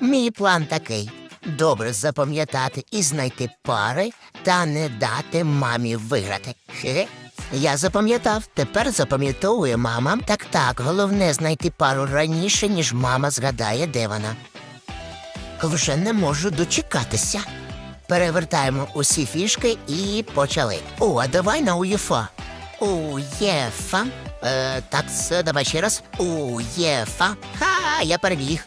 Мій план такий: добре запам'ятати і знайти пари та не дати мамі виграти. Хе. Я запам'ятав, тепер запам'ятовує мама. Так так, головне знайти пару раніше, ніж мама згадає, де вона. Вже не можу дочекатися. Перевертаємо усі фішки і почали. О, а давай на УЄФА. УЄФА. Е, так, давай ще раз. УЄФА. Ха, я перебіг.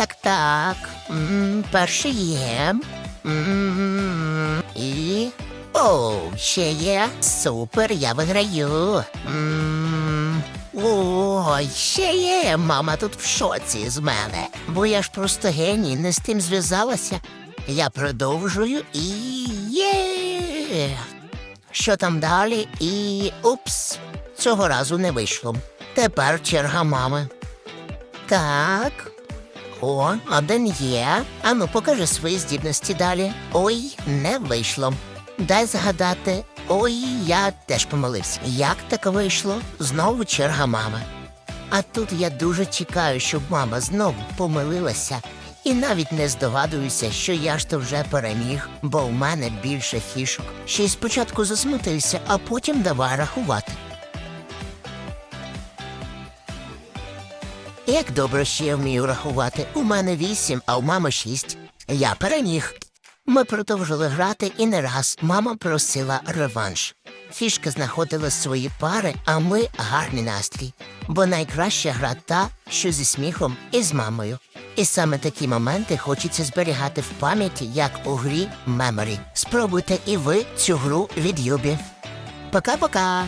Так, так. М, перший є. М, І. О, ще є. Супер, я виграю. М, Ой, ще є. Мама тут в шоці з мене. Бо я ж просто геній, не з тим зв'язалася. Я продовжую і є. Що там далі? І упс, цього разу не вийшло. Тепер черга мами. Так. О, один є. Ану, покажи свої здібності далі. Ой, не вийшло. Дай згадати. Ой, я теж помилився. Як так вийшло? Знову черга мами. А тут я дуже чекаю, щоб мама знову помилилася. І навіть не здогадуюся, що я ж то вже переміг, бо в мене більше фішок. Ще й спочатку засмутився, а потім давай рахувати. Як добре, що я вмію рахувати. У мене вісім, а у мами шість. Я переміг. Ми продовжили грати і не раз мама просила реванш. Фішка знаходила свої пари, а ми гарний настрій. Бо найкраща гра та, що зі сміхом і з мамою. І саме такі моменти хочеться зберігати в пам'яті, як у грі Memory. Спробуйте і ви цю гру від Юбі. Пока-пока!